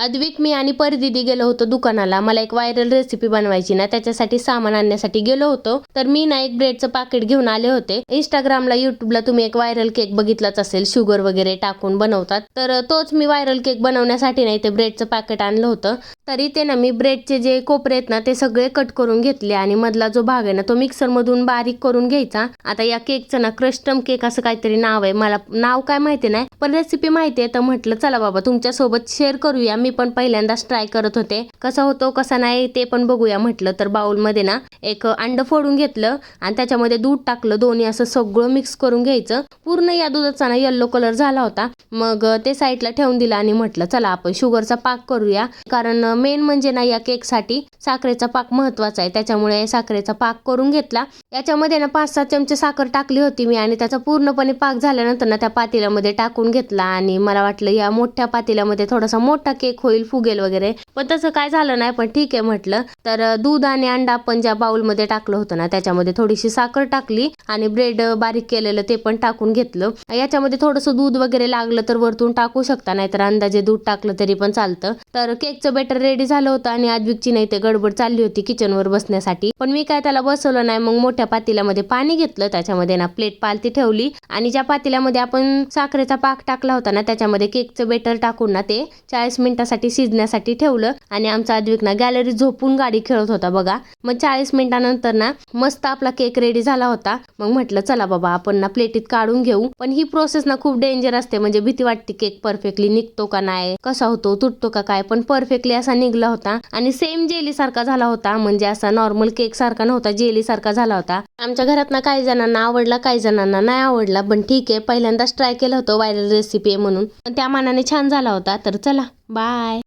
अद्विक मी आणि परदिदी गेलो होतो दुकानाला. मला एक व्हायरल रेसिपी बनवायची ना त्याच्यासाठी सामान आणण्यासाठी गेलो होतो. तर मी ना एक ब्रेडचं पाकिट घेऊन आले होते. इंस्टाग्रामला युट्यूबला तुम्ही एक व्हायरल केक बघितलाच असेल. शुगर वगैरे टाकून बनवतात. तर तोच मी व्हायरल केक बनवण्यासाठी नाही ते ब्रेडचं पॅकेट आणलं होतं. तरी ते ना मी ब्रेडचे जे कोपरे आहेत ना ते सगळे कट करून घेतले आणि मधला जो भाग आहे ना तो मिक्सरमधून बारीक करून घ्यायचा. आता या केकचं ना क्रस्टम केक असं काहीतरी नाव आहे. मला नाव काय माहिती नाही पण रेसिपी माहिती आहे तर म्हटलं चला बाबा तुमच्यासोबत शेअर करूया. मी पण पहिल्यांदाच ट्राय करत होते. कसा होतो कसा नाही ते पण बघूया म्हटलं तर बाउलमध्ये ना एक अंड फोडून घेतलं आणि त्याच्यामध्ये दूध टाकलं दोन्ही असं सगळं मिक्स करून घ्यायचं. पूर्ण या दुधाचा ना येल्लो कलर झाला होता. मग ते साईडला ठेवून दिलं आणि म्हटलं चला आपण शुगरचा पाक करूया. कारण मेन म्हणजे ना या केकसाठी साखरेचा पाक महत्त्वाचा आहे. त्याच्यामुळे साखरेचा पाक करून घेतला. याच्यामध्ये ना पाच सात चमचे साखर टाकली होती मी आणि त्याचा पूर्णपणे पाक झाल्यानंतर ना त्या पातेल्यामध्ये टाकून घेतला आणि मला वाटलं या मोठ्या पातेल्यामध्ये थोडासा मोठा केक होईल फुगेल वगैरे. पण तसं काय झालं नाही पण ठीक आहे म्हटलं. तर दूध आणि अंडा आपण ज्या बाउलमध्ये टाकलं होतं ना त्याच्यामध्ये थोडीशी साखर टाकली आणि ब्रेड बारीक केलेलं ते पण टाकून घेतलं. याच्यामध्ये थोडंसं दूध वगैरे लागलं तर वरतून टाकू शकता नाहीतर अंदाजे दूध टाकलं तरी पण चालतं. तर केकचं बेटर रेडी झालं होतं आणि आजविकची नाही ते गडबड चालली होती किचनवर बसण्यासाठी. पण मी काय त्याला बसवलं नाही मग मोठ्या पातेल्यामध्ये पाणी घेतलं. त्याच्यामध्ये ना प्लेट पालती ठेवली आणि ज्या पातेल्यामध्ये आपण साखरेचा पाक टाकला होता ना त्याच्यामध्ये केकचं बेटर टाकून ना ते चाळीस मिनिट मिनिटासाठी शिजण्यासाठी ठेवलं आणि आमचा आद्विक ना गॅलरी झोपून गाडी खेळत होता बघा. मग चाळीस मिनिटानंतर ना मस्त आपला केक रेडी झाला होता. मग म्हटलं चला बाबा आपण ना प्लेटीत काढून घेऊ. पण ही प्रोसेस ना खूप डेंजर असते. म्हणजे भीती वाटते केक परफेक्टली निघतो का नाही कसा होतो तुटतो का काय पण परफेक्टली असा निघला होता. आणि सेम जेली सारखा झाला होता. म्हणजे असा नॉर्मल केक सारखा नव्हता जेली सारखा झाला होता. आमच्या घरात ना काही जणांना आवडला काही जणांना नाही आवडला. पण ठीक आहे पहिल्यांदाच ट्राय केलं होतं व्हायरल रेसिपी म्हणून. पण त्या मानाने छान झाला होता. तर चला बाय Bye.